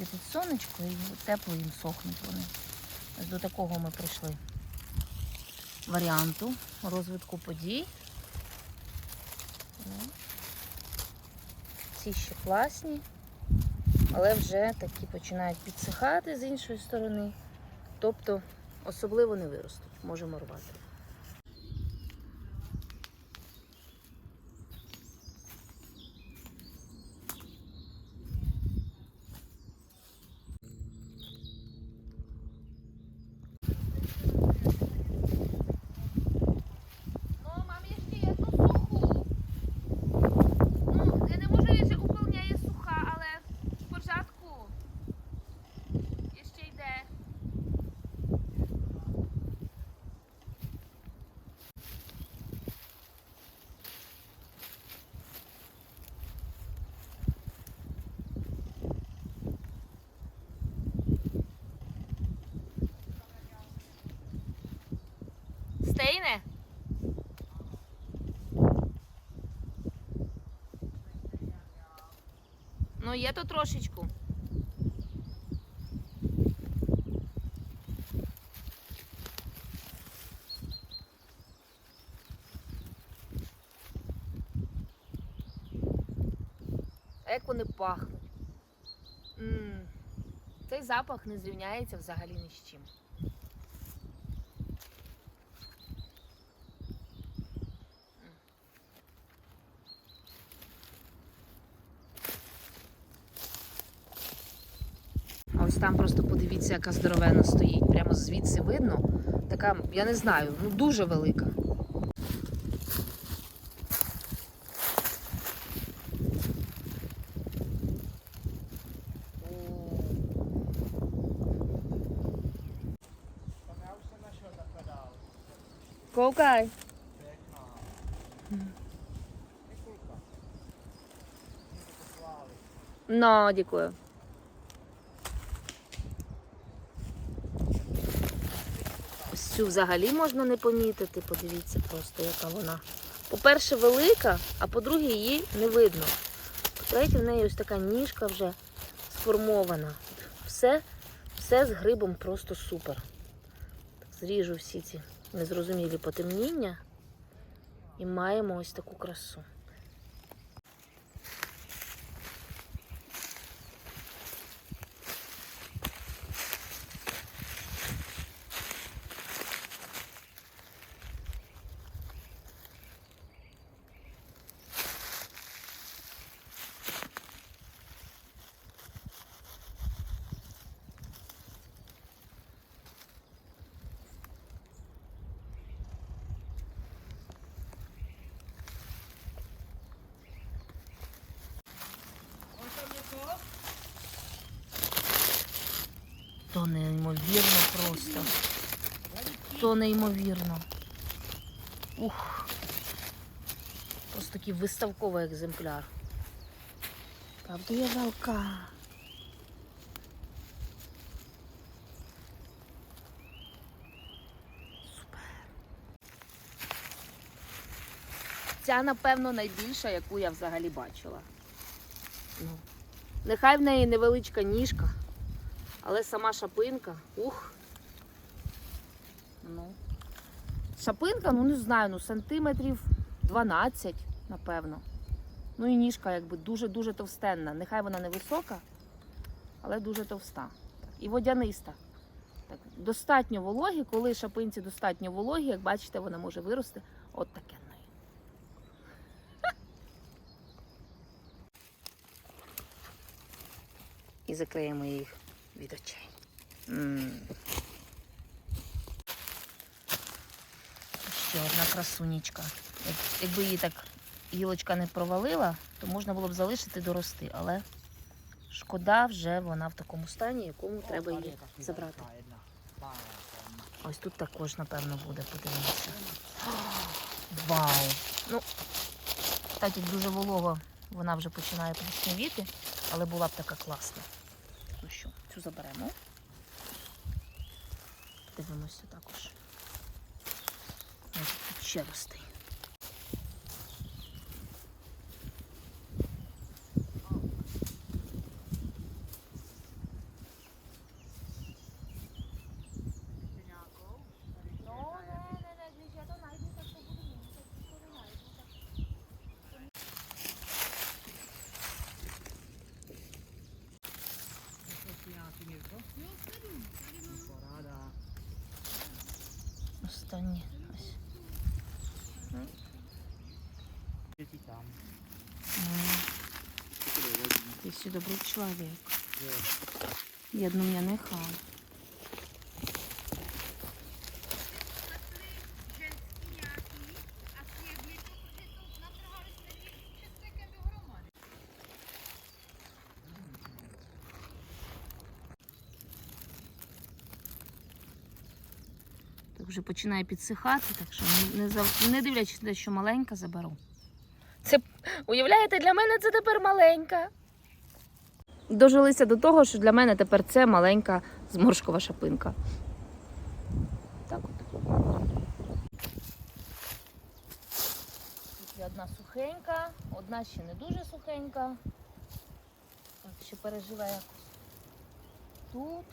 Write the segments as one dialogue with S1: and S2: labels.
S1: світить сонечко і тепло їм сохнуть вони. Ось до такого ми прийшли варіанту розвитку подій. Ці ще класні, але вже такі починають підсихати з іншої сторони. Тобто особливо не виростуть, можемо рвати. Ну, є то трошечку. А як вони пахнуть? м Цей запах не зрівняється взагалі ні з чим. Ось там просто подивіться, яка здоровена стоїть. Прямо звідси видно. Така, я не знаю, ну дуже велика.
S2: Tam já už
S1: цю взагалі можна не помітити. Подивіться просто, яка вона. По-перше, велика, а по-друге, її не видно. По-третє, в неї ось така ніжка вже сформована. Все, все з грибом просто супер. Зріжу всі ці незрозумілі потемніння і маємо ось таку красу. То неймовірно просто. То неймовірно. Ух. Просто такий виставковий екземпляр. Правда, є жалка. Супер. Ця, напевно, найбільша, яку я взагалі бачила. Ну. Нехай в неї невеличка ніжка. Але сама шапинка, ух. Ну. Шапинка, ну не знаю, ну сантиметрів 12, напевно. Ну і ніжка якби дуже-дуже товстенна. Нехай вона не висока, але дуже товста. І водяниста. Так, достатньо вологі, коли шапинці достатньо вологі, як бачите, вона може вирости от таке. І закриємо їх від очей. М. Ще одна красунечка. Як, якби її так гілочка не провалила, то можна було б залишити дорости, але шкода вже вона в такому стані, якому треба її забрати. Ось тут також, напевно, буде, подивіться. Вау! Ну, так як дуже волого, вона вже починає пліснявіти, але була б така класна. Ну що, цю заберемо. Дивимося також. Ось тут ще росте. останні. Ось. Ты все добрый человек. Я одну
S3: меня
S1: нехал. Вже починає підсихати, так що не, зав- не дивлячись на те, що маленька, заберу. Це, уявляєте, для мене це тепер маленька. Дожилися до того, що для мене тепер це маленька зморшкова шапинка. Так от. Тут є одна сухенька, одна ще не дуже сухенька. Так, ще переживе якось. Тут.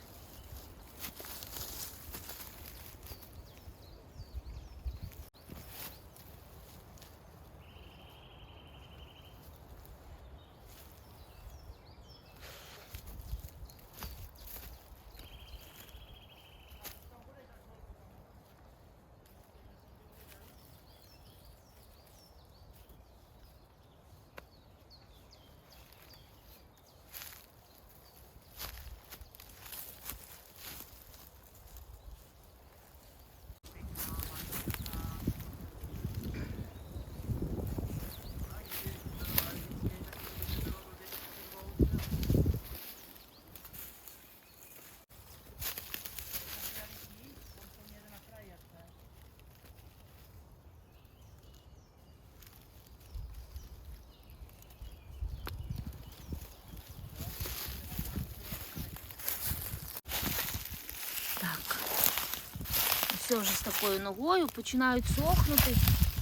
S1: все вже з такою ногою, починають сохнути.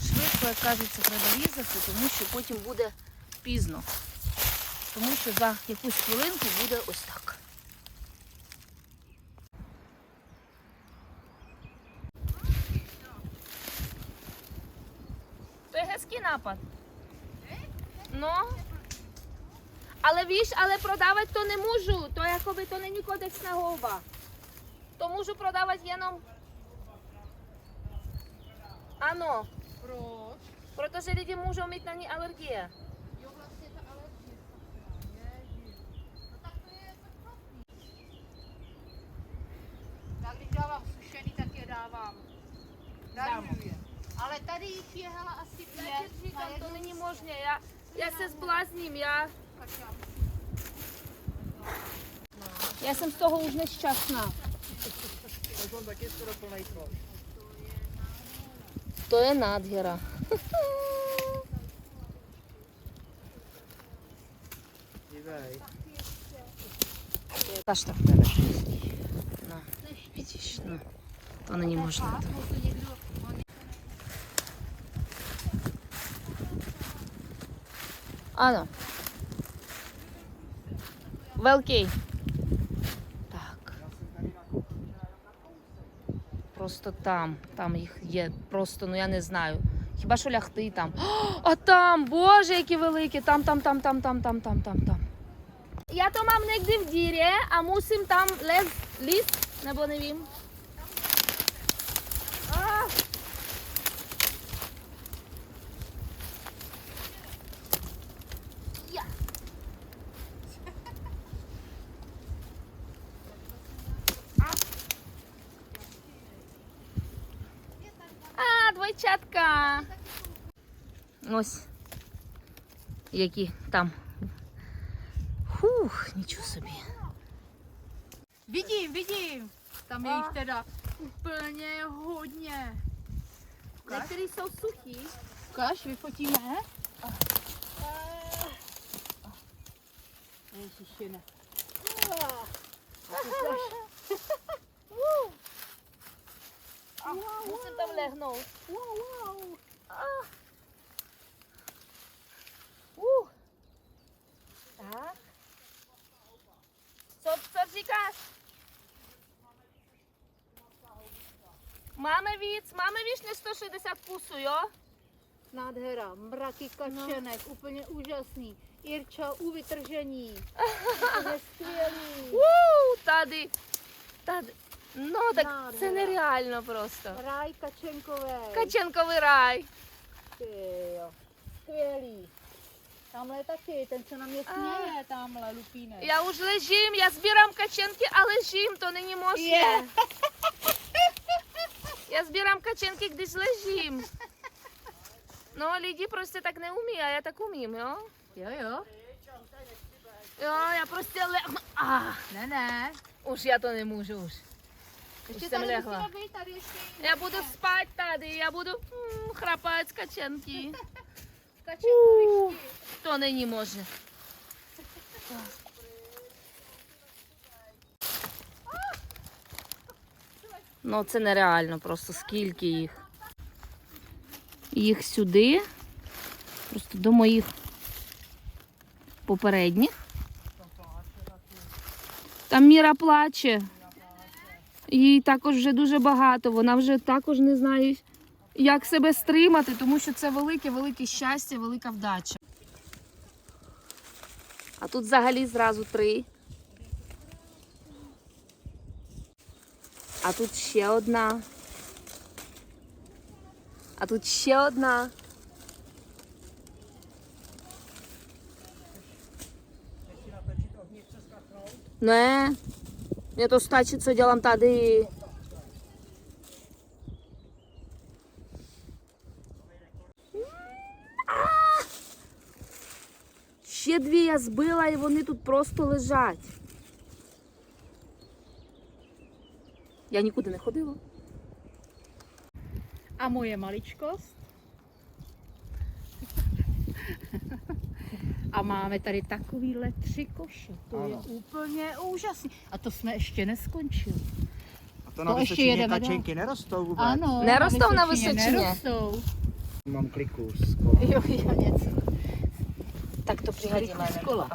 S1: Швидко, як кажеться, треба різати, тому що потім буде пізно. Тому що за якусь хвилинку буде ось так. Пегеський напад. Ну. Але віж, але продавати то не можу, то
S3: якоби
S1: то не ні кодексна голова. То можу
S3: продавати геном. Ta alergie. Ježiš. No tak to je to špatný. Já když dávám sušený, tak je dávám. Daruju je. Ale tady jich je hele, asi pět.
S1: Já ti říkám, to není možné. Já, já se zblázním, já,
S3: já.
S1: jsem z toho už nešťastná.
S2: Tak on taky skoro plnej koš.
S1: то є
S2: надгіра.
S1: Саш так тебе. На,
S3: видиш, на. То не
S1: можна. Ано. Великий. Просто там, там їх є. Просто, ну я не знаю. Хіба що лягти там. О, а там, боже, які великі. Там, там, там, там, там, там, там, там, там. Я то mám někdy в дірі, а мусим там ліс, líst, nebo не Ah. Ура! Ось які там. Фух, нічого собі.
S3: Бідім, бідім! Там я
S1: їх
S3: теж впевнене годня. Некоторі
S1: са сухі. Каш,
S3: ви ще не. Wow,
S1: wow. Musím tam lehnout.
S3: Wow, wow.
S1: Ah. Uh. Tak. Co, co říkáš? Máme víc, máme víc než 160 kusů, jo?
S3: Nádhera, mraky kačenek, no. úplně úžasný. Irča u vytržení. je skvělý.
S1: Uh, tady, tady, Ну так це
S3: Нádhera.
S1: нереально просто.
S3: Ráj kačenkový.
S1: Каченковий рай.
S3: Tamhle je taky, ten se na mě směje, tamhle lupínek.
S1: Я už ležím, я збирам каченки, а лежím, то нині можна. Я збирам каченки, ležím. No, lidi prostě tak neumí, a já tak umím, jo?
S3: Jo, jo.
S1: Jo, já prostě le... Ah,
S3: Ne, ne.
S1: už já to nemůžu už.
S3: Tady ještě
S1: Já budu spát tady, já budu mm, chrapat z kačenky.
S3: kačenkovišti.
S1: To není možné. Ну, це нереально просто скільки їх. Їх сюди, просто до моїх попередніх. Там Міра плаче. Їй також вже дуже багато. Вона вже також не знає, як себе стримати, тому що це велике, велике щастя, велика вдача. А тут взагалі зразу три. А тут ще одна. А тут ще одна. Не. Mně to stačí, co dělám tady. Ще дві я збила і вони тут просто лежать. Я нікуди не ходила.
S3: A moje maličkost. Máme tady takovýhle tři koše. To
S2: Ano.
S3: je úplně úžasný. A to jsme ještě neskončili.
S2: A to
S3: To
S2: na
S3: ještě
S2: Vysočině
S3: jedeme dál.
S2: kačenky nerostou vůbec.
S3: Ano.
S1: Nerostou na
S3: Vysočině? Nerostou.
S2: Mám kliku z kola.
S3: Jo, jo, něco.
S1: Так то пригодимо
S3: З кола.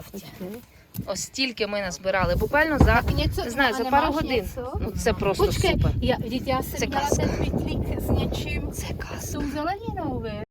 S1: Ось стільки ми назбирали. Буквально за не знаю, за пару годин. Ну це просто
S3: Počkej,
S1: супер.
S3: já jsem
S1: Це
S3: něčím,
S1: Це казка.
S3: zeleninou, vy.